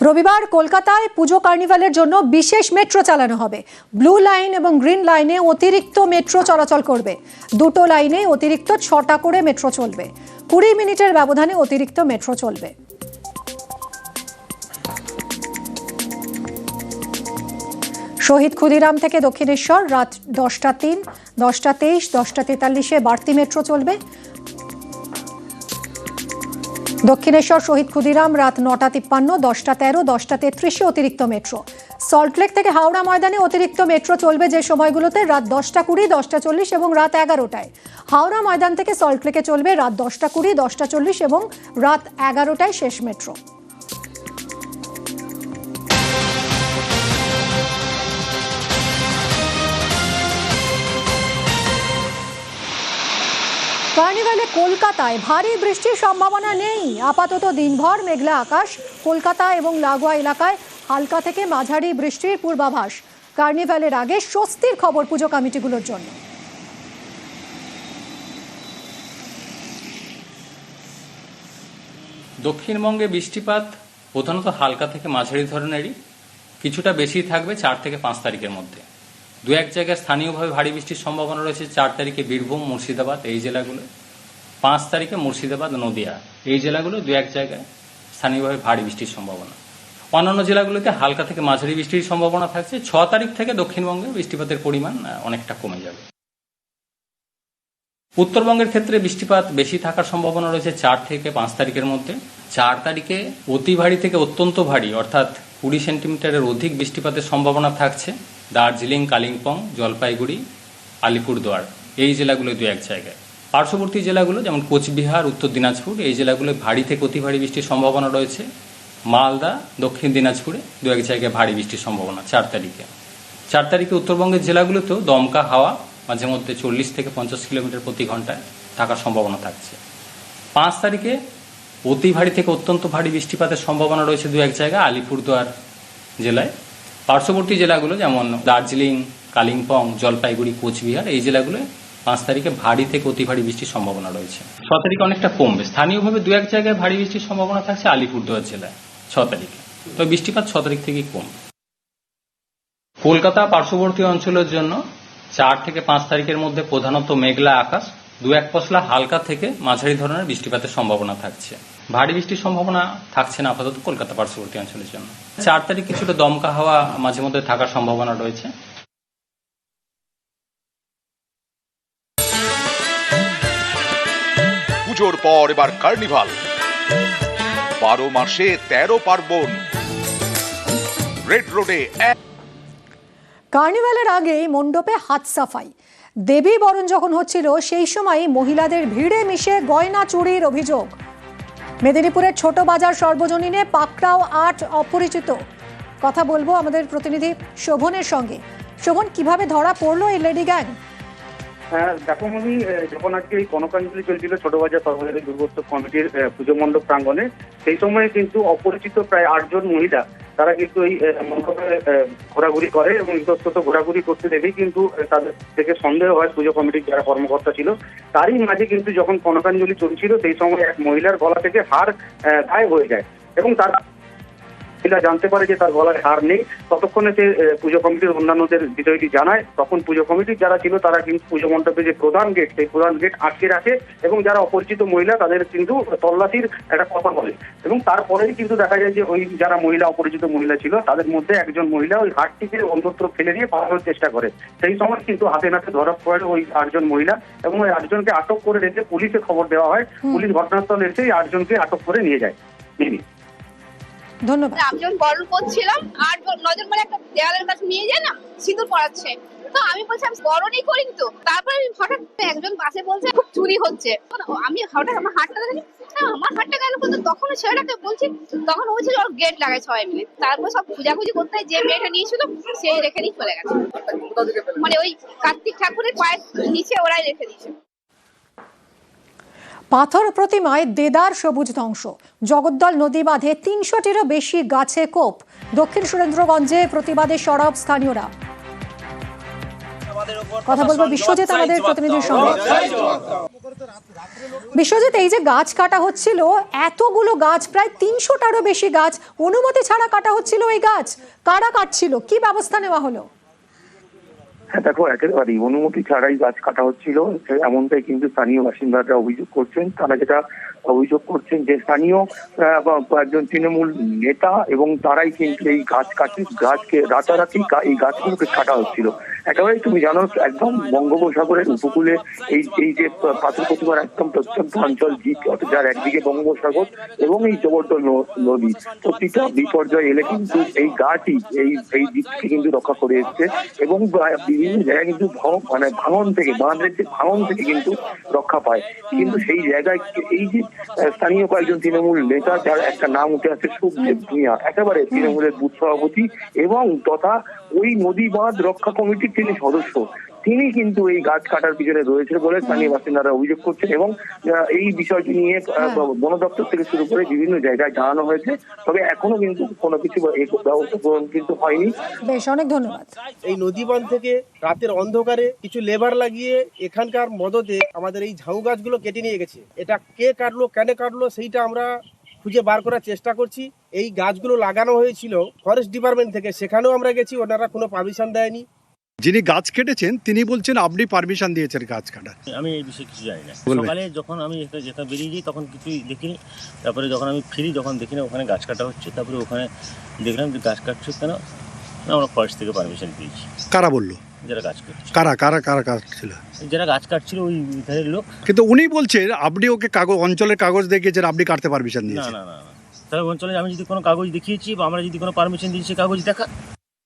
রবিবার কলকাতায় পুজো কার্নিভালের জন্য বিশেষ মেট্রো চালানো হবে। ব্লু লাইন এবং গ্রিন লাইনে অতিরিক্ত মেট্রো চলাচল করবে। দুটো লাইনে অতিরিক্ত ছটা করে মেট্রো চলবে। কুড়ি মিনিটের ব্যবধানে অতিরিক্ত মেট্রো চলবে। শহীদ ক্ষুদিরাম থেকে দক্ষিণেশ্বর, রাত দশটা তিন, দশটা তেইশ, দশটা তেতাল্লিশে বাড়তি মেট্রো চলবে। দক্ষিণেশ্বর শহীদ ক্ষুদিরাম রাত নটা তিপ্পান্ন, দশটা তেরো, দশটা তেত্রিশে অতিরিক্ত মেট্রো। সল্টলেক থেকে হাওড়া ময়দানে অতিরিক্ত মেট্রো চলবে যে সময়গুলোতে রাত দশটা কুড়ি, দশটা চল্লিশ এবং রাত এগারোটায়। হাওড়া ময়দান থেকে সল্টলেকে চলবে রাত দশটা কুড়ি, দশটা চল্লিশ এবং রাত এগারোটায় শেষ মেট্রো। কার্নিভালে কলকাতায় ভারী বৃষ্টির সম্ভাবনা নেই। আপাতত দিনভর মেঘলা আকাশ। কলকাতা এবং লাগোয়া এলাকায় হালকা থেকে মাঝারি বৃষ্টির পূর্বাভাস। কার্নিভালের আগে স্বস্তির খবর পুজো কমিটিগুলোর জন্য। দক্ষিণবঙ্গে বৃষ্টিপাত প্রধানত হালকা থেকে মাঝারি ধরনেরই। কিছুটা বেশি থাকবে চার থেকে পাঁচ তারিখের মধ্যে। দু এক জায়গায় স্থানীয়ভাবে ভারী বৃষ্টির সম্ভাবনা রয়েছে। চার তারিখে বীরভূম, মুর্শিদাবাদ, এই জেলাগুলো। পাঁচ তারিখে মুর্শিদাবাদ, নদিয়া, এই জেলাগুলো দু এক জায়গায় স্থানীয়ভাবে ভারী বৃষ্টির সম্ভাবনা। অন্যান্য জেলাগুলোতে হালকা থেকে মাঝারি বৃষ্টির সম্ভাবনা থাকছে। ছ তারিখ থেকে দক্ষিণবঙ্গে বৃষ্টিপাতের পরিমাণ অনেকটা কমে যাবে। উত্তরবঙ্গের ক্ষেত্রে বৃষ্টিপাত বেশি থাকার সম্ভাবনা রয়েছে চার থেকে পাঁচ তারিখের মধ্যে। চার তারিখে অতি ভারী থেকে অত্যন্ত ভারী, অর্থাৎ কুড়ি সেন্টিমিটারের অধিক বৃষ্টিপাতের সম্ভাবনা থাকছে। দার্জিলিং, কালিম্পং, জলপাইগুড়ি, আলিপুরদুয়ার, এই জেলাগুলো দু এক জায়গায়। পার্শ্ববর্তী জেলাগুলো যেমন কোচবিহার, উত্তর দিনাজপুর, এই জেলাগুলো ভারী থেকে অতি ভারী বৃষ্টির সম্ভাবনা রয়েছে। মালদা, দক্ষিণ দিনাজপুরে দু এক জায়গায় ভারী বৃষ্টির সম্ভাবনা, চার তারিখে। চার তারিখে উত্তরবঙ্গের জেলাগুলোতেও দমকা হাওয়া, মাঝে মধ্যে চল্লিশ থেকে পঞ্চাশ কিলোমিটার প্রতি ঘন্টায় থাকার সম্ভাবনা থাকছে। পাঁচ তারিখে অতি ভারী থেকে অত্যন্ত ভারী বৃষ্টিপাতের সম্ভাবনা রয়েছে দু এক জায়গায়, আলিপুরদুয়ার জেলায়। পার্শ্ববর্তী জেলাগুলো যেমন দার্জিলিং, কালিম্পং, জলপাইগুড়ি, কোচবিহার, এই জেলাগুলোয় পাঁচ তারিখে ভারী থেকে অতি ভারী বৃষ্টির সম্ভাবনা রয়েছে। ছ তারিখে অনেকটা কমবে। স্থানীয়ভাবে দু এক জায়গায় ভারী বৃষ্টির সম্ভাবনা থাকছে আলিপুরদুয়ার জেলায় ছ তারিখে। তবে বৃষ্টিপাত ছ তারিখ থেকেই কম। কলকাতা পার্শ্ববর্তী অঞ্চলের জন্য চার থেকে পাঁচ তারিখের মধ্যে প্রধানত মেঘলা আকাশ দু এক পশলা হালকা থেকে মাঝারি ধরনের বৃষ্টিপাতের সম্ভাবনা থাকছে। ভারী বৃষ্টির সম্ভাবনা থাকছে না আপাতত কলকাতা পার্শ্ববর্তী অঞ্চলের জন্য। চার তারিখ কিছুটা দমকা হাওয়া মাঝে মধ্যে থাকার সম্ভাবনা রয়েছে। পুজোর পর এবার কার্নিভাল। বারো মাসে তেরো পার্বণ। রেড রোডে কার্নিভালের আগেই মণ্ডপে হাত সাফাই। দেবী বরণ যখন হচ্ছিল, সেই সময় মহিলাদের ভিড়ে মিশে গয়না চুরির অভিযোগ। মেদিনীপুরের ছোট বাজার সর্বজনীনে পাকড়াও আট অপরিচিত। কথা বলব আমাদের প্রতিনিধি শোভনের সঙ্গে। শোভন, কীভাবে ধরা পড়ল এই লেডি গ্যাং দেখো আমি যখন আজকে এই কনকাঞ্জলি চলছিল ছোট বাজার সর্বজনী দুর্গোৎসব কমিটির পুজো মণ্ডপ প্রাঙ্গণে, সেই সময় কিন্তু অপরিচিত প্রায় আটজন মহিলা তারা কিন্তু এই মণ্ডপে ঘোরাঘুরি করে এবং ইতস্তত ঘোরাঘুরি করতে দেখেই কিন্তু তাদের থেকে সন্দেহ হয় পুজো কমিটির যারা কর্মকর্তা ছিল। তারই মাঝে কিন্তু যখন কনকাঞ্জলি চলছিল, সেই সময় এক মহিলার গলা থেকে হার গায়ে হয়ে যায় এবং তার মহিলা জানতে পারে যে তার গলায় হার নেই। ততক্ষণে সে পুজো কমিটির অন্যান্যদের বিষয়টি জানায়। তখন পুজো কমিটির যারা ছিল তারা কিন্তু পুজো মণ্ডপে যে প্রধান গেট সেই প্রধান গেট আটকে রাখে এবং যারা অপরিচিত মহিলা তাদের কিন্তু তল্লাশির একটা কথা বলে। এবং তারপরেই কিন্তু দেখা যায় যে ওই যারা মহিলা অপরিচিত মহিলা ছিল তাদের মধ্যে একজন মহিলা ওই হাটটিকে অন্যত্র ফেলে দিয়ে পালানোর চেষ্টা করে। সেই সময় কিন্তু হাতে নাতে ধরা পড়ে ওই আটজন মহিলা এবং ওই আটজনকে আটক করে রেখে পুলিশে খবর দেওয়া হয়। পুলিশ ঘটনাস্থলে এসে এই আটজনকে আটক করে নিয়ে যায়। ধন্যবাদ। আমি যখন বরণ করছিলাম জন- নজন মানে একটা দেওয়ালের কাছে নিয়ে যায় না সিঁদুর পড়াচ্ছে তো আমি বলছি আমি বরণই করিনি তো? তারপরে আমি হঠাৎ একজন পাশে বলছে খুব চুরি হচ্ছে। আমি হঠাৎ আমার হাতটা দেখি আমার হাতটা গেল কিন্তু তখন ছেলেটাকে বলছি তখন ও বলছে ওর গেট লাগাই সবাই মিলে তারপর সব খুঁজাখুঁজি করতে যে মেয়েটা নিয়েছিল সেই রেখে দিয়ে চলে গেছে। মানে ওই কার্তিক ঠাকুরের পায়ের নিচে ওরাই রেখে দিয়েছে। পাথর প্রতিমায় দেদার সবুজ ধ্বংস। জগদ্দল নদী বাঁধে তিনশোটিরও বেশি গাছে কোপ। দক্ষিণ সুরেন্দ্রগঞ্জে প্রতিবাদে সরব স্থানীয়রা। কথা বলব বিশ্বজিৎ আমাদের প্রতিনিধির সঙ্গে। বিশ্বজিৎ এই যে গাছ কাটা হচ্ছিল এতগুলো গাছ প্রায় তিনশোটারও বেশি গাছ অনুমতি ছাড়া কাটা হচ্ছিল এই গাছ। কারা কাটছিল? কি ব্যবস্থা নেওয়া হলো? হ্যাঁ দেখো একেবারেই অনুমতি ছাড়াই গাছ কাটা হচ্ছিল। এমনটাই কিন্তু স্থানীয় বাসিন্দারা অভিযোগ করছেন। তারা যেটা অভিযোগ করছেন যে স্থানীয় একজন তৃণমূল নেতা এবং তারাই কিন্তু এই গাছ কাটি, গাছকে রাতারাতি এই গাছগুলোকে কাটা হচ্ছিল। একেবারে তুমি জানো একদম বঙ্গোপসাগরের উপকূলে এই এই যে পাথর প্রতিমার একদম প্রত্যন্ত অঞ্চল যার একদিকে বঙ্গোপসাগর এবং এই জবরদল নদী। প্রতিটা বিপর্যয় এলে কিন্তু এই গাছই এই এই দিককে কিন্তু রক্ষা করে এসছে এবং বিভিন্ন জায়গায় কিন্তু মানে ভাঙন থেকে বাঁধের যে ভাঙন থেকে কিন্তু রক্ষা পায়। কিন্তু সেই জায়গায় এই যে স্থানীয় কয়েকজন তৃণমূল নেতা যার একটা নাম উঠে আসছে সুখদেব ভূঁইয়া একেবারে তৃণমূলের বুথ সভাপতি এবং তথা ওই নদী বাঁধ রক্ষা কমিটির তিনি সদস্য। তিনি কিন্তু এই গাছ কাটার পিছনে রয়েছে বলে স্থানীয় বাসিন্দারা অভিযোগ করছেন এবং এই বিষয়টি নিয়ে বন দপ্তর থেকে শুরু করে বিভিন্ন জায়গায় জানানো হয়েছে। তবে এখনও কিন্তু কোনো কিছু ব্যবস্থা গ্রহণ কিন্তু হয়নি। বেশ অনেক ধন্যবাদ। এই নদীবাঁধ থেকে রাতের অন্ধকারে কিছু লেবার লাগিয়ে এখানকার মদতে আমাদের এই ঝাউ গাছগুলো কেটে নিয়ে গেছে। এটা কে কাটলো কেন কাটলো সেইটা আমরা খুঁজে বার করার চেষ্টা করছি। এই গাছগুলো লাগানো হয়েছিল ফরেস্ট ডিপার্টমেন্ট থেকে সেখানেও আমরা গেছি ওনারা কোনো পারমিশন দেয়নি। যিনি গাছ কেটেছেন তিনি বলছেন আপনি পারমিশন দিয়েছেন গাছ কাটার আমি এই বিষয়ে কিছু জানি না। সকালে যখন আমি যেখানে বেরিয়ে যাই তখন কিছুই দেখিনি। তারপরে যখন আমি ফিরি যখন দেখি না ওখানে গাছ কাটা হচ্ছে তারপরে ওখানে দেখলাম যে গাছ কাটছে কেন? আমরা ফরেস্ট থেকে পারমিশন পেয়েছি কারা বলল? যারা গাছ কাটছে। কারা কারা কারা কাজ ছিল যারা গাছ কাটছিল ওই ধারের লোক। কিন্তু উনি বলছেন আপনি ওকে কাগজ অঞ্চলের কাগজ দেখিয়েছেন আপনি কাটতে পারমিশন দিয়েছেন। না না না। তাহলে অঞ্চলে আমি যদি কোনো কাগজ দেখিয়েছি বা আমরা যদি কোনো পারমিশন দিয়েছি কাগজ দেখা।